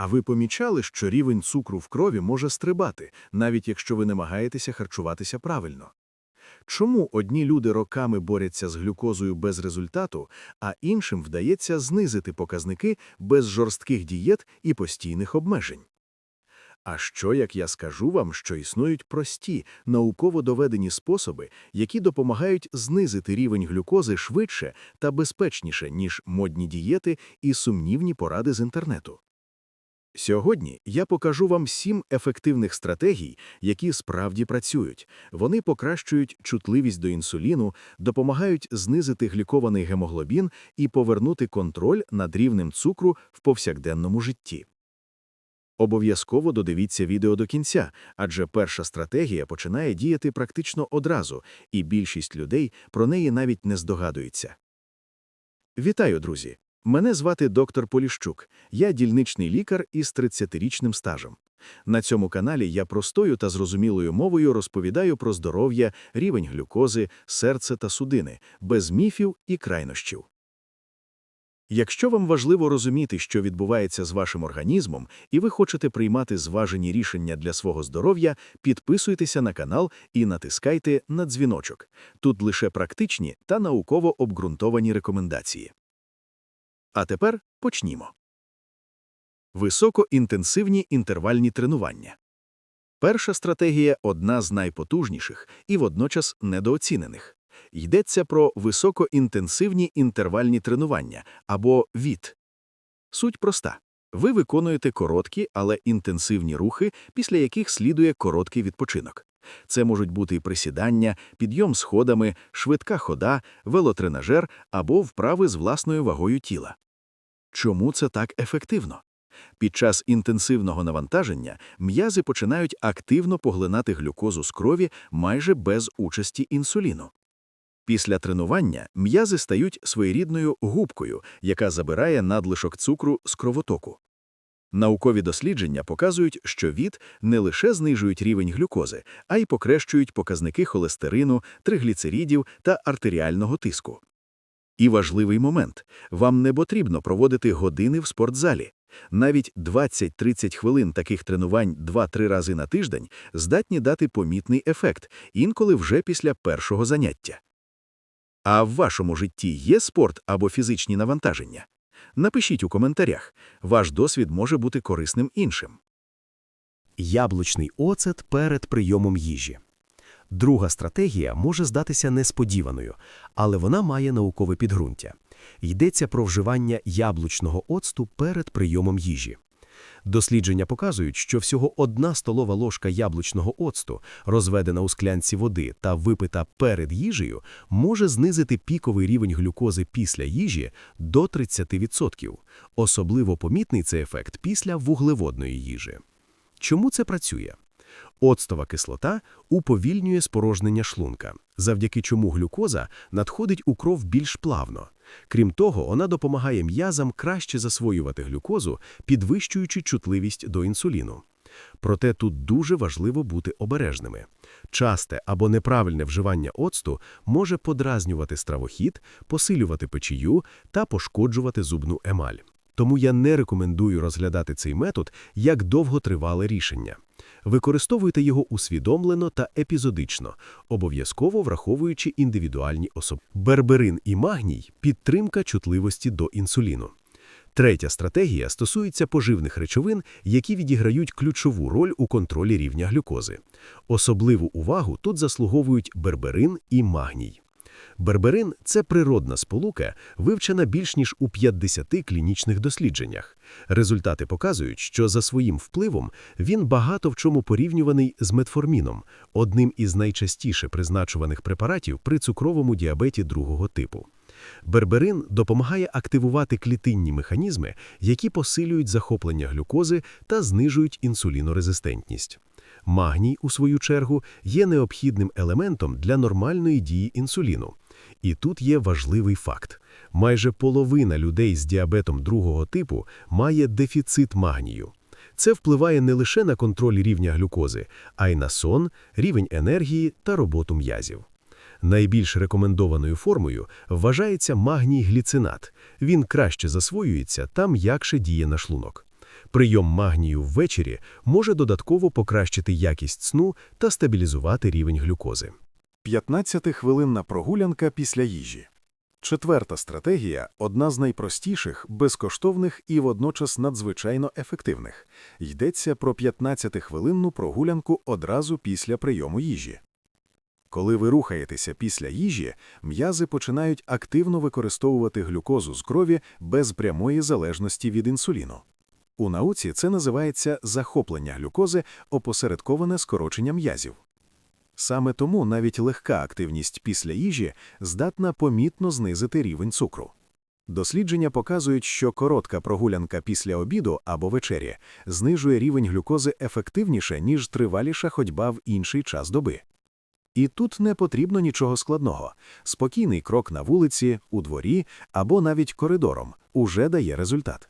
А ви помічали, що рівень цукру в крові може стрибати, навіть якщо ви намагаєтеся харчуватися правильно? Чому одні люди роками борються з глюкозою без результату, а іншим вдається знизити показники без жорстких дієт і постійних обмежень? А що, як я скажу вам, що існують прості, науково доведені способи, які допомагають знизити рівень глюкози швидше та безпечніше, ніж модні дієти і сумнівні поради з інтернету? Сьогодні я покажу вам сім ефективних стратегій, які справді працюють. Вони покращують чутливість до інсуліну, допомагають знизити глікований гемоглобін і повернути контроль над рівнем цукру в повсякденному житті. Обов'язково додивіться відео до кінця, адже перша стратегія починає діяти практично одразу, і більшість людей про неї навіть не здогадується. Вітаю, друзі! Мене звати доктор Поліщук, я дільничний лікар із 30-річним стажем. На цьому каналі я простою та зрозумілою мовою розповідаю про здоров'я, рівень глюкози, серце та судини, без міфів і крайнощів. Якщо вам важливо розуміти, що відбувається з вашим організмом, і ви хочете приймати зважені рішення для свого здоров'я, підписуйтеся на канал і натискайте на дзвіночок. Тут лише практичні та науково обґрунтовані рекомендації. А тепер почнімо. Високоінтенсивні інтервальні тренування. Перша стратегія одна з найпотужніших і водночас недооцінених. Йдеться про високоінтенсивні інтервальні тренування або ВІТ. Суть проста. Ви виконуєте короткі, але інтенсивні рухи, після яких слідує короткий відпочинок. Це можуть бути присідання, підйом сходами, швидка хода, велотренажер або вправи з власною вагою тіла. Чому це так ефективно? Під час інтенсивного навантаження м'язи починають активно поглинати глюкозу з крові майже без участі інсуліну. Після тренування м'язи стають своєрідною губкою, яка забирає надлишок цукру з кровотоку. Наукові дослідження показують, що від не лише знижують рівень глюкози, а й покращують показники холестерину, тригліцеридів та артеріального тиску. І важливий момент вам не потрібно проводити години в спортзалі. Навіть 20-30 хвилин таких тренувань 2-3 рази на тиждень здатні дати помітний ефект, інколи вже після першого заняття. А в вашому житті є спорт або фізичні навантаження? Напишіть у коментарях. Ваш досвід може бути корисним іншим. Яблучний оцет перед прийомом їжі. Друга стратегія може здатися несподіваною, але вона має наукове підґрунтя. Йдеться про вживання яблучного оцту перед прийомом їжі. Дослідження показують, що всього одна столова ложка яблучного оцту, розведена у склянці води та випита перед їжею, може знизити піковий рівень глюкози після їжі до 30%. Особливо помітний цей ефект після вуглеводної їжі. Чому це працює? Оцтова кислота уповільнює спорожнення шлунка, завдяки чому глюкоза надходить у кров більш плавно. Крім того, вона допомагає м'язам краще засвоювати глюкозу, підвищуючи чутливість до інсуліну. Проте тут дуже важливо бути обережними. Часте або неправильне вживання оцту може подразнювати стравохід, посилювати печію та пошкоджувати зубну емаль. Тому я не рекомендую розглядати цей метод як довготривале рішення. Використовуйте його усвідомлено та епізодично, обов'язково враховуючи індивідуальні особи. Берберин і магній підтримка чутливості до інсуліну. Третя стратегія стосується поживних речовин, які відіграють ключову роль у контролі рівня глюкози. Особливу увагу тут заслуговують берберин і магній. Берберин це природна сполука, вивчена більш ніж у 50 клінічних дослідженнях. Результати показують, що за своїм впливом він багато в чому порівнюваний з метформіном, одним із найчастіше призначуваних препаратів при цукровому діабеті другого типу. Берберин допомагає активувати клітинні механізми, які посилюють захоплення глюкози та знижують інсулінорезистентність. Магній, у свою чергу, є необхідним елементом для нормальної дії інсуліну. І тут є важливий факт: майже половина людей з діабетом другого типу має дефіцит магнію. Це впливає не лише на контроль рівня глюкози, а й на сон, рівень енергії та роботу м'язів. Найбільш рекомендованою формою вважається магній гліцинат. Він краще засвоюється та м'якше діє на шлунок. Прийом магнію ввечері може додатково покращити якість сну та стабілізувати рівень глюкози. 15-хвилинна прогулянка після їжі. Четверта стратегія – одна з найпростіших, безкоштовних і водночас надзвичайно ефективних. Йдеться про 15-хвилинну прогулянку одразу після прийому їжі. Коли ви рухаєтеся після їжі, м'язи починають активно використовувати глюкозу з крові без прямої залежності від інсуліну. У науці це називається захоплення глюкози, опосередковане скорочення м'язів. Саме тому навіть легка активність після їжі здатна помітно знизити рівень цукру. Дослідження показують, що коротка прогулянка після обіду або вечері знижує рівень глюкози ефективніше, ніж триваліша ходьба в інший час доби. І тут не потрібно нічого складного. Спокійний крок на вулиці, у дворі або навіть коридором уже дає результат.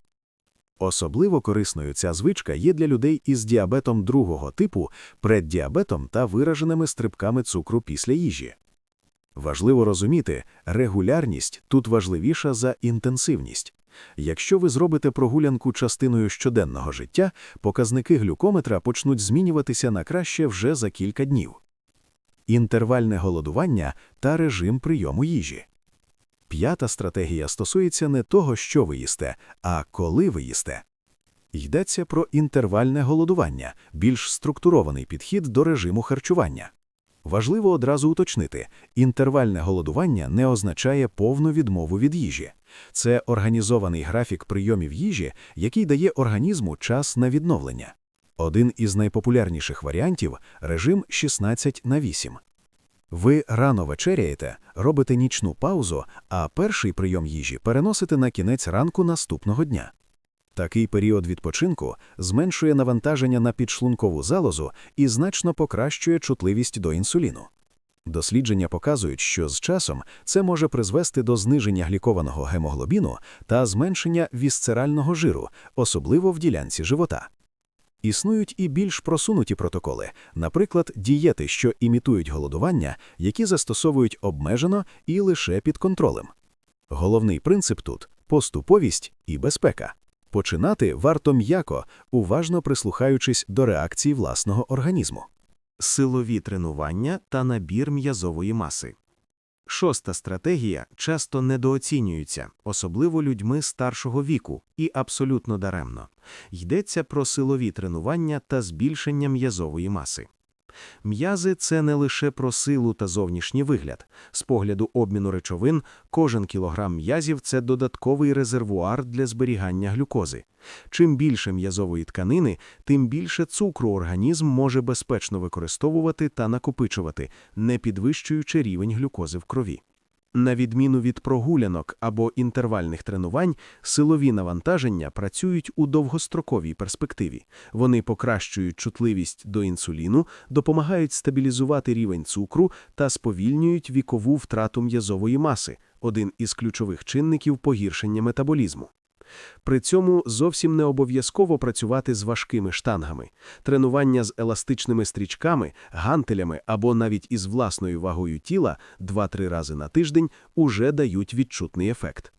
Особливо корисною ця звичка є для людей із діабетом другого типу, преддіабетом та вираженими стрибками цукру після їжі. Важливо розуміти, регулярність тут важливіша за інтенсивність. Якщо ви зробите прогулянку частиною щоденного життя, показники глюкометра почнуть змінюватися на краще вже за кілька днів. Інтервальне голодування та режим прийому їжі. П'ята стратегія стосується не того, що ви їсте, а коли ви їсте. Йдеться про інтервальне голодування, більш структурований підхід до режиму харчування. Важливо одразу уточнити, інтервальне голодування не означає повну відмову від їжі. Це організований графік прийомів їжі, який дає організму час на відновлення. Один із найпопулярніших варіантів – режим 16 на 8. Ви рано вечеряєте, робите нічну паузу, а перший прийом їжі переносите на кінець ранку наступного дня. Такий період відпочинку зменшує навантаження на підшлункову залозу і значно покращує чутливість до інсуліну. Дослідження показують, що з часом це може призвести до зниження глікованого гемоглобіну та зменшення вісцерального жиру, особливо в ділянці живота. Існують і більш просунуті протоколи, наприклад, дієти, що імітують голодування, які застосовують обмежено і лише під контролем. Головний принцип тут поступовість і безпека. Починати варто м'яко, уважно прислухаючись до реакцій власного організму. силові тренування та набір м'язової маси. Шоста стратегія часто недооцінюється, особливо людьми старшого віку, і абсолютно даремно. Йдеться про силові тренування та збільшення м'язової маси. М'язи – це не лише про силу та зовнішній вигляд. З погляду обміну речовин, кожен кілограм м'язів – це додатковий резервуар для зберігання глюкози. Чим більше м'язової тканини, тим більше цукру організм може безпечно використовувати та накопичувати, не підвищуючи рівень глюкози в крові. На відміну від прогулянок або інтервальних тренувань, силові навантаження працюють у довгостроковій перспективі. Вони покращують чутливість до інсуліну, допомагають стабілізувати рівень цукру та сповільнюють вікову втрату м'язової маси, один із ключових чинників погіршення метаболізму. При цьому зовсім не обов'язково працювати з важкими штангами. Тренування з еластичними стрічками, гантелями або навіть із власною вагою тіла 2-3 рази на тиждень уже дають відчутний ефект.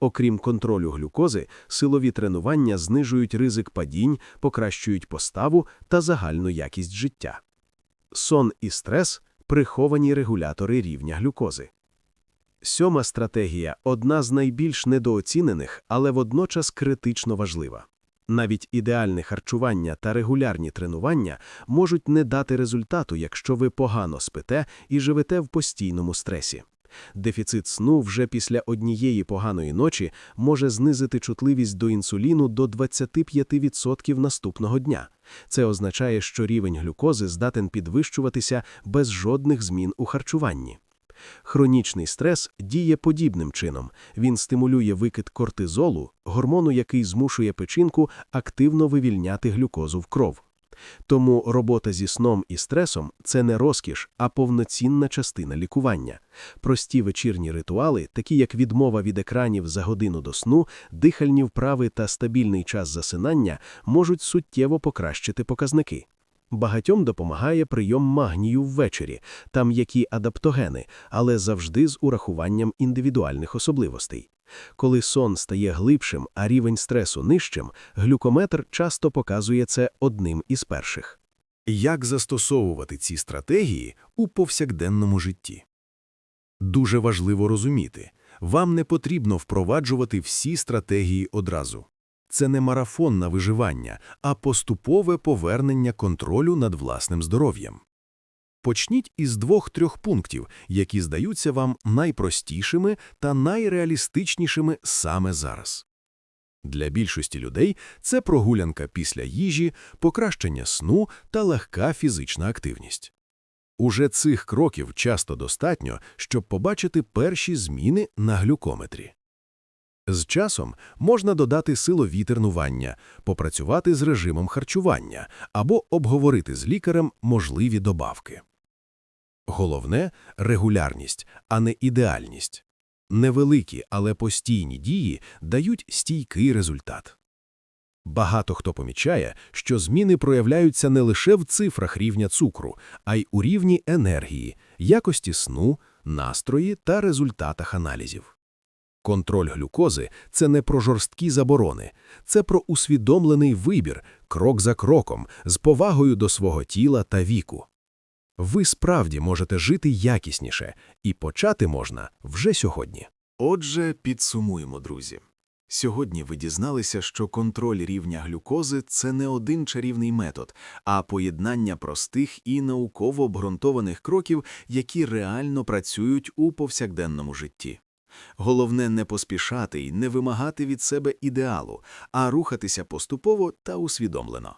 Окрім контролю глюкози, силові тренування знижують ризик падінь, покращують поставу та загальну якість життя. Сон і стрес – приховані регулятори рівня глюкози. Сьома стратегія – одна з найбільш недооцінених, але водночас критично важлива. Навіть ідеальне харчування та регулярні тренування можуть не дати результату, якщо ви погано спите і живете в постійному стресі. Дефіцит сну вже після однієї поганої ночі може знизити чутливість до інсуліну до 25% наступного дня. Це означає, що рівень глюкози здатен підвищуватися без жодних змін у харчуванні. Хронічний стрес діє подібним чином. Він стимулює викид кортизолу, гормону, який змушує печінку активно вивільняти глюкозу в кров. Тому робота зі сном і стресом – це не розкіш, а повноцінна частина лікування. Прості вечірні ритуали, такі як відмова від екранів за годину до сну, дихальні вправи та стабільний час засинання, можуть суттєво покращити показники. Багатьом допомагає прийом магнію ввечері, там які адаптогени, але завжди з урахуванням індивідуальних особливостей. Коли сон стає глибшим, а рівень стресу нижчим, глюкометр часто показує це одним із перших. Як застосовувати ці стратегії у повсякденному житті? Дуже важливо розуміти, вам не потрібно впроваджувати всі стратегії одразу. Це не марафон на виживання, а поступове повернення контролю над власним здоров'ям. Почніть із двох-трьох пунктів, які здаються вам найпростішими та найреалістичнішими саме зараз. Для більшості людей це прогулянка після їжі, покращення сну та легка фізична активність. Уже цих кроків часто достатньо, щоб побачити перші зміни на глюкометрі. З часом можна додати силові тренування, попрацювати з режимом харчування або обговорити з лікарем можливі добавки. Головне – регулярність, а не ідеальність. Невеликі, але постійні дії дають стійкий результат. Багато хто помічає, що зміни проявляються не лише в цифрах рівня цукру, а й у рівні енергії, якості сну, настрої та результатах аналізів. Контроль глюкози – це не про жорсткі заборони, це про усвідомлений вибір, крок за кроком, з повагою до свого тіла та віку. Ви справді можете жити якісніше, і почати можна вже сьогодні. Отже, підсумуємо, друзі. Сьогодні ви дізналися, що контроль рівня глюкози – це не один чарівний метод, а поєднання простих і науково обґрунтованих кроків, які реально працюють у повсякденному житті. Головне не поспішати і не вимагати від себе ідеалу, а рухатися поступово та усвідомлено.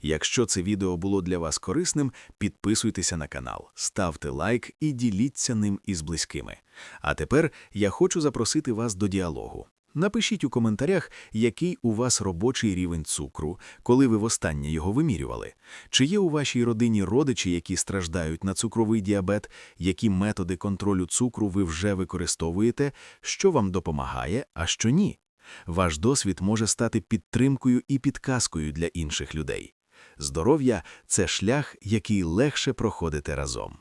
Якщо це відео було для вас корисним, підписуйтеся на канал, ставте лайк і діліться ним із близькими. А тепер я хочу запросити вас до діалогу. Напишіть у коментарях, який у вас робочий рівень цукру, коли ви востаннє його вимірювали. Чи є у вашій родині родичі, які страждають на цукровий діабет, які методи контролю цукру ви вже використовуєте, що вам допомагає, а що ні? Ваш досвід може стати підтримкою і підказкою для інших людей. Здоров'я – це шлях, який легше проходити разом.